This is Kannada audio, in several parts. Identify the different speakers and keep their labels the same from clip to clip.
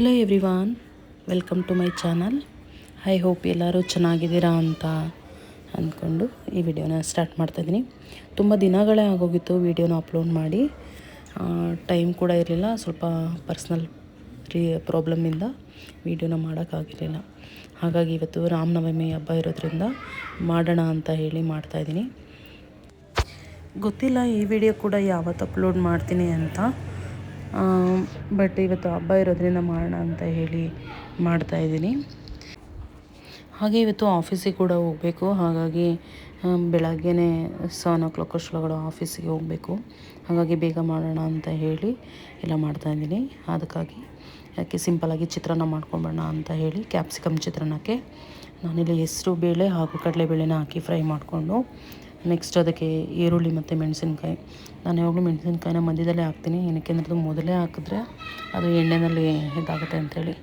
Speaker 1: Hello everyone welcome to my channel I hope ಎಲ್ಲರೂ ಚೆನ್ನಾಗಿದ್ದೀರಾ ಅಂತ ಅಂದ್ಕೊಂಡು ಈ ವಿಡಿಯೋನ ಸ್ಟಾರ್ಟ್ ಮಾಡ್ತಾಯಿದ್ದೀನಿ ತುಂಬ ದಿನಗಳೇ ಆಗೋಗಿತ್ತು ವಿಡಿಯೋನ ಅಪ್ಲೋಡ್ ಮಾಡಿ. ಟೈಮ್ ಕೂಡ ಇರಲಿಲ್ಲ, ಸ್ವಲ್ಪ ಪರ್ಸ್ನಲ್ ರೀ ಪ್ರಾಬ್ಲಮ್ಮಿಂದ ವಿಡಿಯೋನ ಮಾಡೋಕ್ಕಾಗಿರಲಿಲ್ಲ. ಹಾಗಾಗಿ ಇವತ್ತು ರಾಮನವಮಿ ಹಬ್ಬ ಇರೋದ್ರಿಂದ ಮಾಡೋಣ ಅಂತ ಹೇಳಿ ಮಾಡ್ತಾಯಿದ್ದೀನಿ ಗೊತ್ತಿಲ್ಲ ಈ ವಿಡಿಯೋ ಕೂಡ ಯಾವತ್ತು ಅಪ್ಲೋಡ್ ಮಾಡ್ತೀನಿ ಅಂತ. ಬಟ್ ಇವತ್ತು ಹಬ್ಬ ಇರೋದ್ರಿಂದ ಮಾಡೋಣ ಅಂತ ಹೇಳಿ ಮಾಡ್ತಾಯಿದ್ದೀನಿ ಹಾಗೆ ಇವತ್ತು ಆಫೀಸಿಗೆ ಕೂಡ ಹೋಗಬೇಕು. ಹಾಗಾಗಿ ಬೆಳಗ್ಗೆನೇ ಸೆವೆನ್ ಓ ಕ್ಲಾಕ್ ಅಷ್ಟೊಳಗಡೆ ಆಫೀಸಿಗೆ ಹೋಗಬೇಕು. ಹಾಗಾಗಿ ಬೇಗ ಮಾಡೋಣ ಅಂತ ಹೇಳಿ ಎಲ್ಲ ಮಾಡ್ತಾಯಿದ್ದೀನಿ ಅದಕ್ಕಾಗಿ ಯಾಕೆ ಸಿಂಪಲಾಗಿ ಚಿತ್ರಾನ್ನ ಮಾಡ್ಕೊಂಬೋಣ ಅಂತ ಹೇಳಿ ಕ್ಯಾಪ್ಸಿಕಮ್ ಚಿತ್ರಾನ್ನಕ್ಕೆ ನಾನಿಲ್ಲಿ ಹೆಸರು, ಬೇಳೆ ಹಾಗೂ ಕಡಲೆಬೇಳೆನ ಹಾಕಿ ಫ್ರೈ ಮಾಡಿಕೊಂಡು ನೆಕ್ಸ್ಟ್ ಅದಕ್ಕೆ ಈರುಳ್ಳಿ ಮತ್ತು ಮೆಣಸಿನ್ಕಾಯಿ. ನಾನು ಯಾವಾಗಲೂ ಮೆಣಸಿನ್ಕಾಯಿನ ಮಧ್ಯದಲ್ಲೇ ಹಾಕ್ತೀನಿ. ಏನಕ್ಕೆ ಅಂದರೆ ಅದು ಮೊದಲೇ ಹಾಕಿದ್ರೆ ಅದು ಎಣ್ಣೆನಲ್ಲಿ ಇದಾಗುತ್ತೆ ಅಂಥೇಳಿ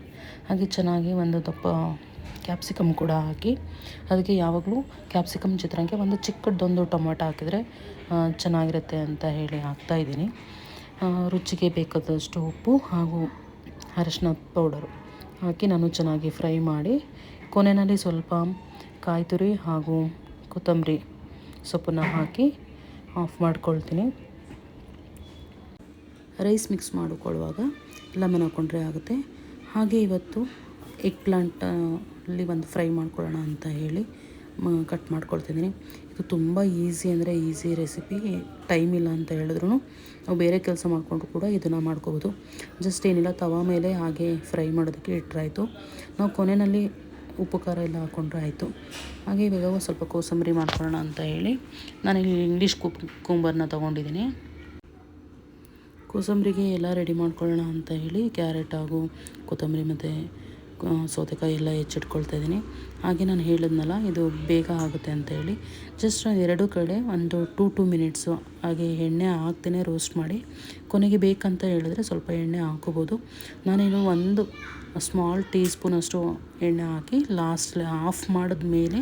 Speaker 1: ಹಾಗೆ ಚೆನ್ನಾಗಿ ಒಂದು ದಪ್ಪ ಕ್ಯಾಪ್ಸಿಕಮ್ ಕೂಡ ಹಾಕಿ, ಅದಕ್ಕೆ ಯಾವಾಗಲೂ ಕ್ಯಾಪ್ಸಿಕಮ್ ಚಿತ್ರಾನ್ನಕ್ಕೆ ಒಂದು ಚಿಕ್ಕದೊಂದು ಟೊಮೊಟೊ ಹಾಕಿದರೆ ಚೆನ್ನಾಗಿರುತ್ತೆ ಅಂತ ಹೇಳಿ ಹಾಕ್ತಾಯಿದ್ದೀನಿ ರುಚಿಗೆ ಬೇಕಾದಷ್ಟು ಉಪ್ಪು ಹಾಗೂ ಅರಶಿನ ಪೌಡರು ಹಾಕಿ ನಾನು ಚೆನ್ನಾಗಿ ಫ್ರೈ ಮಾಡಿ, ಕೊನೆಯಲ್ಲಿ ಸ್ವಲ್ಪ ಕಾಯಿ ತುರಿ ಹಾಗೂ ಕೊತ್ತಂಬರಿ ಸೊಪ್ಪನ್ನು ಹಾಕಿ ಆಫ್ ಮಾಡ್ಕೊಳ್ತೀನಿ. ರೈಸ್ ಮಿಕ್ಸ್ ಮಾಡಿಕೊಳ್ಳುವಾಗ ಲೆಮನ್ ಹಾಕ್ಕೊಂಡ್ರೆ ಆಗುತ್ತೆ. ಹಾಗೆ ಇವತ್ತು ಎಗ್ ಪ್ಲಾಂಟಲ್ಲಿ ಒಂದು ಫ್ರೈ ಮಾಡ್ಕೊಳ್ಳೋಣ ಅಂತ ಹೇಳಿ ಕಟ್ ಮಾಡ್ಕೊಳ್ತಿದ್ದೀನಿ. ಇದು ತುಂಬ ಈಸಿ ಅಂದರೆ ಈಸಿ ರೆಸಿಪಿ, ಟೈಮ್ ಇಲ್ಲ ಅಂತ ಹೇಳಿದ್ರು ನಾವು ಬೇರೆ ಕೆಲಸ ಮಾಡಿಕೊಂಡು ಕೂಡ ಇದನ್ನು ಮಾಡ್ಕೋಬೋದು. ಜಸ್ಟ್ ಏನಿಲ್ಲ, ತವಾ ಮೇಲೆ ಹಾಗೆ ಫ್ರೈ ಮಾಡೋದಕ್ಕೆ ಇಟ್ಟರಾಯಿತು ನಾವು ಕೊನೆಯಲ್ಲಿ ಉಪ್ಪು ಖಾರ ಎಲ್ಲ ಹಾಕ್ಕೊಂಡ್ರೆ ಆಯಿತು. ಹಾಗೆ ಇವಾಗ ಸ್ವಲ್ಪ ಕೋಸಂಬರಿ ಮಾಡ್ಕೊಳ್ಳೋಣ ಅಂತ ಹೇಳಿ ನಾನಿಲ್ಲಿ ಇಂಗ್ಲೀಷ್ ಕುಕ್ಕುಂಬರ್ನ ತೊಗೊಂಡಿದ್ದೀನಿ. ಕೋಸಂಬರಿಗೆ ಎಲ್ಲ ರೆಡಿ ಮಾಡ್ಕೊಳ್ಳೋಣ ಅಂತ ಹೇಳಿ ಕ್ಯಾರೆಟ್ ಹಾಗೂ ಕೊತ್ತಂಬರಿ ಮತ್ತು ಸೌತೆಕಾಯಿ ಎಲ್ಲ ಹೆಚ್ಚಿಟ್ಕೊಳ್ತಾ ಇದ್ದೀನಿ. ಹಾಗೆ ನಾನು ಹೇಳಿದ್ನಲ್ಲ, ಇದು ಬೇಗ ಆಗುತ್ತೆ ಅಂತ ಹೇಳಿ. ಜಸ್ಟ್ ಎರಡು ಕಡೆ ಒಂದು ಟೂ ಟೂ ಮಿನಿಟ್ಸು ಹಾಗೆ ಎಣ್ಣೆ ಹಾಕ್ತೇನೆ ರೋಸ್ಟ್ ಮಾಡಿ. ಕೊನೆಗೆ ಬೇಕಂತ ಹೇಳಿದ್ರೆ ಸ್ವಲ್ಪ ಎಣ್ಣೆ ಹಾಕೋಬೋದು ನಾನೇನು ಒಂದು ಸ್ಮಾಲ್ ಟೀ ಸ್ಪೂನಷ್ಟು ಎಣ್ಣೆ ಹಾಕಿ ಲಾಸ್ಟ್ ಆಫ್ ಮಾಡಿದ ಮೇಲೆ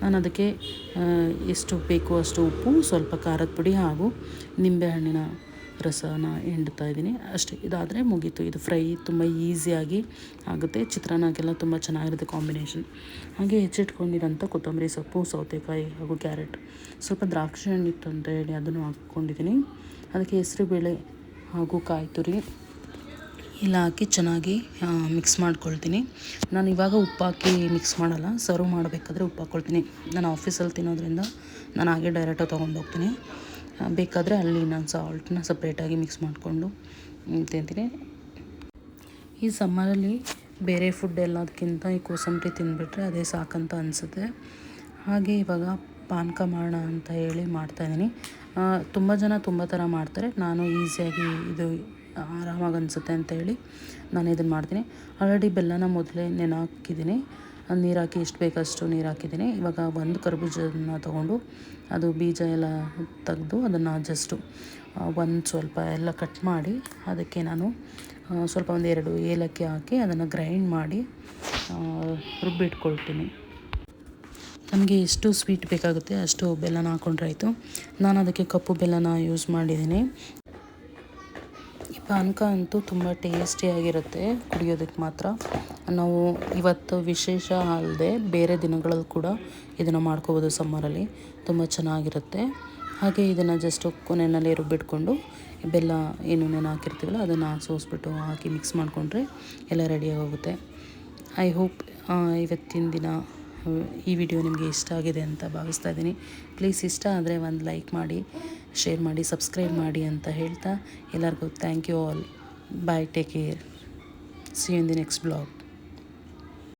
Speaker 1: ನಾನು ಅದಕ್ಕೆ ಎಷ್ಟು ಬೇಕು ಅಷ್ಟು ಉಪ್ಪು, ಸ್ವಲ್ಪ ಖಾರದ ಪುಡಿ ಹಾಗೂ ನಿಂಬೆಹಣ್ಣಿನ ರಸನ ಹಿಂಡ್ತಾ ಇದ್ದೀನಿ. ಅಷ್ಟೇ, ಇದಾದರೆ ಮುಗೀತು. ಇದು ಫ್ರೈ ತುಂಬ ಈಸಿಯಾಗಿ ಆಗುತ್ತೆ. ಚಿತ್ರಾನ್ನಕ್ಕೆಲ್ಲ ತುಂಬ ಚೆನ್ನಾಗಿರುತ್ತೆ ಕಾಂಬಿನೇಷನ್. ಹಾಗೆ ಹೆಚ್ಚಿಟ್ಕೊಂಡಿರೋಂಥ ಕೊತ್ತಂಬರಿ ಸೊಪ್ಪು, ಸೌತೆಕಾಯಿ ಹಾಗೂ ಕ್ಯಾರೆಟ್. ಸ್ವಲ್ಪ ದ್ರಾಕ್ಷಿ ಹಣ್ಣಿತ್ತು ಅಂತ ಹೇಳಿ ಅದನ್ನು ಹಾಕ್ಕೊಂಡಿದ್ದೀನಿ. ಅದಕ್ಕೆ ಹೆಸರು ಬೇಳೆ ಹಾಗೂ ಕಾಯಿ ತುರಿ ಇಲ್ಲ ಹಾಕಿ ಚೆನ್ನಾಗಿ ಮಿಕ್ಸ್ ಮಾಡ್ಕೊಳ್ತೀನಿ. ನಾನು ಇವಾಗ ಉಪ್ಪು ಹಾಕಿ ಮಿಕ್ಸ್ ಮಾಡಲ್ಲ. ಸರ್ವ್ ಮಾಡಬೇಕಾದ್ರೆ ಉಪ್ಪು ಹಾಕ್ಕೊಳ್ತೀನಿ ನಾನು ಆಫೀಸಲ್ಲಿ ತಿನ್ನೋದ್ರಿಂದ ನಾನು ಹಾಗೆ ಡೈರೆಕ್ಟಾಗಿ ತೊಗೊಂಡು ಹೋಗ್ತೀನಿ ಬೇಕಾದರೆ ಅಲ್ಲಿ ನಾನು ಸಾಲ್ಟನ್ನ ಸಪ್ರೇಟಾಗಿ ಮಿಕ್ಸ್ ಮಾಡಿಕೊಂಡು ತಿಂತೀನಿ. ಈ ಸಮ್ಮರಲ್ಲಿ ಬೇರೆ ಫುಡ್ ಎಲ್ಲದಕ್ಕಿಂತ ಈ ಕೋಸಂಬರಿ ತಿಂದುಬಿಟ್ರೆ ಅದೇ ಸಾಕಂತ ಅನಿಸುತ್ತೆ. ಹಾಗೆ ಇವಾಗ ಪಾನಕ ಮಾಡೋಣ ಅಂತ ಹೇಳಿ ಮಾಡ್ತಾಯಿದ್ದೀನಿ ತುಂಬ ಜನ ತುಂಬ ಥರ ಮಾಡ್ತಾರೆ. ನಾನು ಈಸಿಯಾಗಿ ಇದು ಆರಾಮಾಗಿ ಅನಿಸುತ್ತೆ ಅಂತ ಹೇಳಿ ನಾನು ಇದನ್ನು ಮಾಡ್ತೀನಿ. ಆಲ್ರೆಡಿ ಬೆಲ್ಲನ ಮೊದಲೇ ನೆನೆ ಹಾಕಿದ್ದೀನಿ ನೀರು ಹಾಕಿ ಎಷ್ಟು ಬೇಕಷ್ಟು ನೀರು ಹಾಕಿದ್ದೀನಿ. ಇವಾಗ ಒಂದು ಕರ್ಬೂಜನ ತೊಗೊಂಡು ಅದು ಬೀಜ ಎಲ್ಲ ತೆಗೆದು ಅದನ್ನು ಜಸ್ಟು ಒಂದು ಸ್ವಲ್ಪ ಎಲ್ಲ ಕಟ್ ಮಾಡಿ, ಅದಕ್ಕೆ ನಾನು ಸ್ವಲ್ಪ ಒಂದು ಎರಡು ಏಲಕ್ಕಿ ಹಾಕಿ ಅದನ್ನು ಗ್ರೈಂಡ್ ಮಾಡಿ ರುಬ್ಬಿಟ್ಕೊಳ್ತೀನಿ. ನಮಗೆ ಎಷ್ಟು ಸ್ವೀಟ್ ಬೇಕಾಗುತ್ತೆ ಅಷ್ಟು ಬೆಲ್ಲನ ಹಾಕ್ಕೊಂಡ್ರೆ ಆಯಿತು. ನಾನು ಅದಕ್ಕೆ ಕಪ್ಪು ಬೆಲ್ಲನ ಯೂಸ್ ಮಾಡಿದ್ದೀನಿ. ಪಾನಕ ಅಂತೂ ತುಂಬ ಟೇಸ್ಟಿಯಾಗಿರುತ್ತೆ ಕುಡಿಯೋದಕ್ಕೆ ಮಾತ್ರ. ನಾವು ಇವತ್ತು ವಿಶೇಷ ಅಲ್ಲದೆ ಬೇರೆ ದಿನಗಳಲ್ಲಿ ಕೂಡ ಇದನ್ನು ಮಾಡ್ಕೋಬೋದು ಸಮ್ಮರಲ್ಲಿ. ತುಂಬ ಚೆನ್ನಾಗಿರುತ್ತೆ. ಹಾಗೆ ಇದನ್ನು ಜಸ್ಟ್ ಕೊನೆಯಲ್ಲಿ ರುಬ್ಬಿಟ್ಕೊಂಡು ಬೆಲ್ಲ ಏನು ನೆನೆ ಹಾಕಿರ್ತೀವಲ್ಲ ಅದನ್ನು ಸೋಸ್ಬಿಟ್ಟು ಹಾಕಿ ಮಿಕ್ಸ್ ಮಾಡಿಕೊಂಡ್ರೆ ಎಲ್ಲ ರೆಡಿಯಾಗೋಗುತ್ತೆ ಐ ಹೋಪ್ ಇವತ್ತಿನ ದಿನ ಈ ವಿಡಿಯೋ ನಿಮಗೆ ಇಷ್ಟ ಆಗಿದೆ ಅಂತ ಭಾವಿಸ್ತಾ ಇದ್ದೀನಿ. ಪ್ಲೀಸ್ ಇಷ್ಟ ಆದರೆ ಒಂದು ಲೈಕ್ ಮಾಡಿ ಶೇರ್ ಮಾಡಿ ಸಬ್ಸ್ಕ್ರೈಬ್ ಮಾಡಿ ಅಂತ ಹೇಳ್ತಾ ಎಲ್ಲರಿಗೂ thank you all bye take care see in the next blog